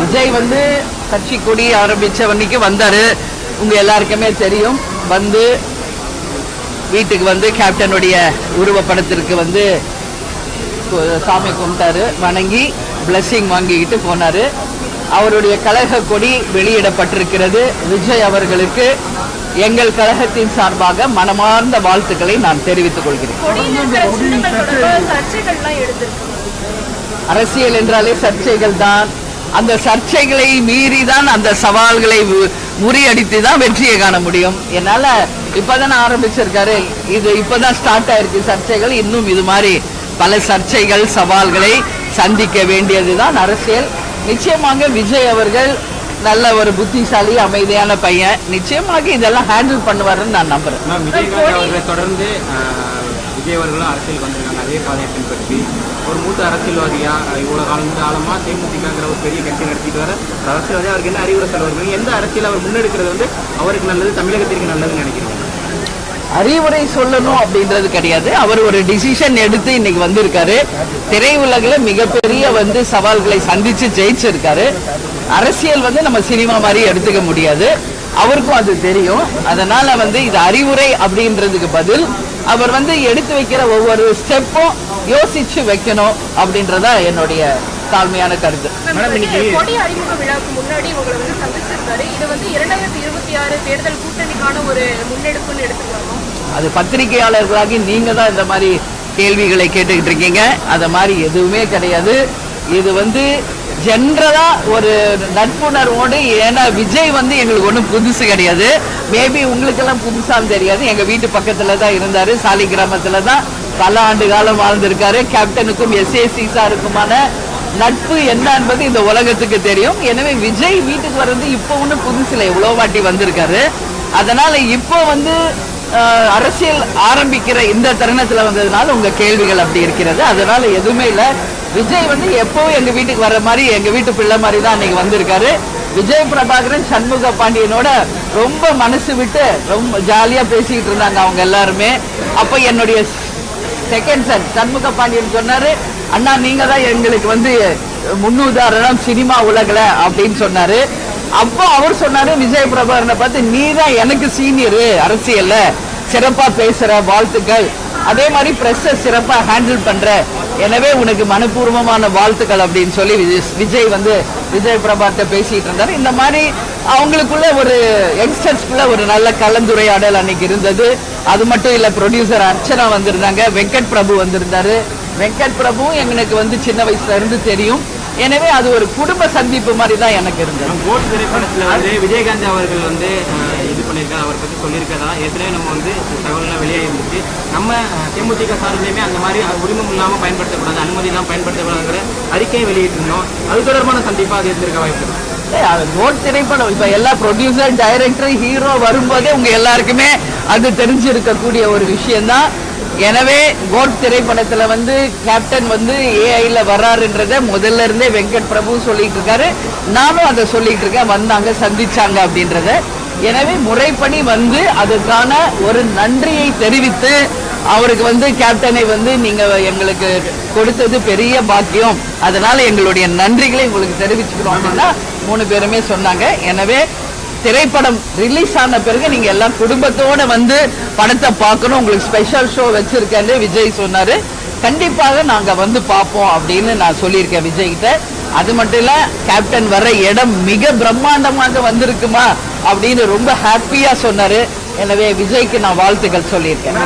விஜய் வந்து கட்சி கொடி ஆரம்பிச்ச வண்டிக்கு வந்தாரு. உங்க எல்லாருக்குமே தெரியும். வந்து வீட்டுக்கு வந்து கேப்டனுடைய உருவப்படத்திற்கு வந்து சாமி கும்பிட்டாரு. வணங்கி பிளஸ்ஸிங் வாங்கிக்கிட்டு போனாரு. அவருடைய கழக கொடி வெளியிடப்பட்டிருக்கிறது. விஜய் அவர்களுக்கு எங்கள் கழகத்தின் சார்பாக மனமார்ந்த வாழ்த்துக்களை நான் தெரிவித்துக் கொள்கிறேன். அரசியல் என்றாலே சர்ச்சைகள் தான் அந்த சர்ச்சைகளை மீறி தான் அந்த சவால்களை முறியடித்து தான் வெற்றியை காண முடியும். என்னால இப்பதான் ஆரம்பிச்சிருக்காரு. இது இப்பதான் ஸ்டார்ட் ஆயிருக்கு சர்ச்சைகள். இன்னும் இது மாதிரி பல சர்ச்சைகள் சவால்களை சந்திக்க வேண்டியதுதான் அரசியல். நிச்சயமாக விஜய் அவர்கள் நல்ல ஒரு புத்திசாலி அமைதியான பையன். நிச்சயமாக இதெல்லாம் ஹேண்டில் பண்ணுவாருன்னு நான் நம்புறேன். மேம் விஜயகாந்த் அவர்களை தொடர்ந்து ஆஹ், விஜய் அவர்களும் அரசியல் வந்திருக்காங்க. அதே பாதையை பின்பற்றி. ஒரு மூத்த அரசியல்வாதியா ஆஹ், இவ்வளவு காலம் காலமா தேமுதிகங்கிற ஒரு பெரிய கட்சி நடத்திட்டு வர அரசியல்வாதி அவருக்கு என்ன அறிவுரை சொல்வார்கள் எந்த அரசியல் அவர் முன்னெடுக்கிறது வந்து அவருக்கு நல்லது தமிழகத்திற்கு நல்லதுன்னு நினைக்கிறீங்க? அறிவுரை சொல்லணும் அப்படின்றது கிடையாது. அவர் ஒரு டிசிஷன் எடுத்து இன்னைக்கு வந்திருக்காரு. திரையுலகில் மிகப்பெரிய வந்து சவால்களை சந்திச்சு ஜெயிச்சிருக்காரு. அரசியல் வந்து நம்ம சினிமா மாதிரி எடுத்துக்க முடியாது. அவருக்கும் அது தெரியும். அதனால வந்து இது அறிவுரை அப்படின்றதுக்கு பதில் அவர் வந்து எடுத்து வைக்கிற ஒவ்வொரு ஸ்டெப்பும் யோசிச்சு வைக்கணும் அப்படின்றதா என்னுடைய தாழ்மையான கருத்து. மேடம், இன்னைக்கு- கொடி அறிமுக விழாவுக்கு முன்னாடி உங்களை வந்து சந்திச்சிருந்தாரு இது வந்து இரண்டாயிரத்தி இருபத்தி ஆறு தேர்தல் கூட்டணிக்கான ஒரு முன்னெடுப்புன்னு எடுத்துக்கலாமா? அது பத்திரிகையாளர்களாகி நீங்க தான் இந்த மாதிரி கேள்விகளை கேட்டுக்கிட்டு இருக்கீங்க. அத மாதிரி எதுவுமே கிடையாது. இது வந்து ஜென்ரலா ஒரு நட்புணர்வோடு ஏன்னா விஜய் வந்து எங்களுக்கு ஒன்றும் புதுசு கிடையாது. மேபி உங்களுக்கெல்லாம் புதுசான்னு தெரியாது. எங்க வீட்டு பக்கத்துல தான் இருந்தாரு. சாலி கிராமத்துல தான் பல ஆண்டு காலம் வாழ்ந்திருக்காரு. கேப்டனுக்கும் எஸ்ஏசி சாருக்குமான நட்பு என்ன என்பது இந்த உலகத்துக்கு தெரியும். எனவே விஜய் வீட்டுக்கு வர்றது இப்போ ஒன்றும் புதுசில் எவ்வளோ வாட்டி வந்திருக்காரு. அதனால இப்போ வந்து அரசியல் ஆரம்பிக்கிற இந்த தருணத்துல வந்ததுனால உங்க கேள்விகள் அப்படி இருக்கிறது. அதனால எதுவுமே இல்லை. விஜய் வந்து எப்பவும் எங்க வீட்டுக்கு வர்ற மாதிரி எங்க வீட்டு பிள்ளை மாதிரி தான் அன்னைக்கு வந்திருக்காரு. விஜய் பிரபாகரன் சண்முக பாண்டியனோட ரொம்ப மனசு விட்டு ரொம்ப ஜாலியா பேசிக்கிட்டு இருந்தாங்க அவங்க எல்லாருமே. அப்ப என்னுடைய செகண்ட் சன் சண்முக பாண்டியன் சொன்னாரு அண்ணா நீங்க தான் எங்களுக்கு வந்து முன்னுதாரணம் சினிமா உலகில் அப்படின்னு சொன்னாரு. அப்போ அவர் சொன்னாரு விஜய் பிரபாகரனை பார்த்து நீ தான் எனக்கு சீனியரு அரசியல்ல. சிறப்பா பேசுற வாழ்த்துக்கள். அதே மாதிரி ப்ரெஸ்ஸை சிறப்பாக ஹேண்டில் பண்ற. எனவே உனக்கு மனப்பூர்வமான வாழ்த்துக்கள் அப்படின்னு சொல்லி விஜய் விஜய் வந்து விஜய் பிரபாட்ட பேசிட்டு இருந்தார். இந்த மாதிரி அவங்களுக்குள்ள ஒரு யங்ஸ்டர்ஸ்குள்ள ஒரு நல்ல கலந்துரையாடல் அன்னைக்கு இருந்தது. அது மட்டும் இல்லை ப்ரொடியூசர் அர்ச்சனா வந்திருந்தாங்க வெங்கட் பிரபு வந்திருந்தாரு. வெங்கட் பிரபுவும் எங்களுக்கு வந்து சின்ன வயசுல இருந்து தெரியும். எனவே அது ஒரு குடும்ப சந்திப்பு மாதிரி தான் எனக்கு இருந்தது. வந்து விஜயகாந்த் அவர்கள் வந்து பண்ணியிருக்காரு அவரை பற்றி சொல்லியிருக்கதா ஏற்கனவே நம்ம வந்து தகவல்லாம் வெளியே இருந்துச்சு நம்ம தேமுதிக சார்பிலையுமே அந்த மாதிரி உரிமம் இல்லாமல் பயன்படுத்தக்கூடாது அனுமதி பயன்படுத்தக்கூடாதுங்கிற அறிக்கையை வெளியிட்டிருந்தோம். அது தொடர்பான சந்திப்பாக அது இருந்திருக்க வாய்ப்பு நோட் அது திரைப்படம் இப்ப எல்லா ப்ரொடியூசர் டைரக்டர் ஹீரோ வரும்போதே உங்க எல்லாருக்குமே அது தெரிஞ்சிருக்கக்கூடிய ஒரு விஷயம்தான். எனவே கோட் திரைப்படத்துல வந்து கேப்டன் வந்து ஏஐல வர்றாருன்றத முதல்ல இருந்தே வெங்கட் பிரபு சொல்லிட்டு இருக்காரு. நானும் அதை சொல்லிட்டு இருக்கேன் வந்தாங்க சந்திச்சாங்க அப்படின்றத. எனவே முறைப்படி வந்து அதுக்கான ஒரு நன்றியை தெரிவித்து அவருக்கு வந்து கேப்டனை வந்து நீங்க எங்களுக்கு கொடுத்தது பெரிய பாக்கியம். அதனால எங்களுடைய நன்றிகளை உங்களுக்கு தெரிவிச்சுக்கிறோம் அப்படின்னா மூணு பேருமே சொன்னாங்க. எனவே திரைப்படம் ரிலீஸ் ஆன பிறகு நீங்க எல்லாம் குடும்பத்தோட வந்து படத்தை பார்க்கணும். உங்களுக்கு ஸ்பெஷல் ஷோ வச்சிருக்கேன்னு விஜய் சொன்னாரு. கண்டிப்பாக நாங்க வந்து பார்ப்போம் அப்படின்னு நான் சொல்லியிருக்கேன் விஜய் கிட்ட அது மட்டும் இல்ல கேப்டன் வர்ற இடம் மிக பிரம்மாண்டமாக வந்திருக்குமா அப்படின்னு ரொம்ப ஹாப்பியா சொன்னாரு. எனவே விஜய்க்கு நான் வாழ்த்துக்கள் சொல்லியிருக்கேன்.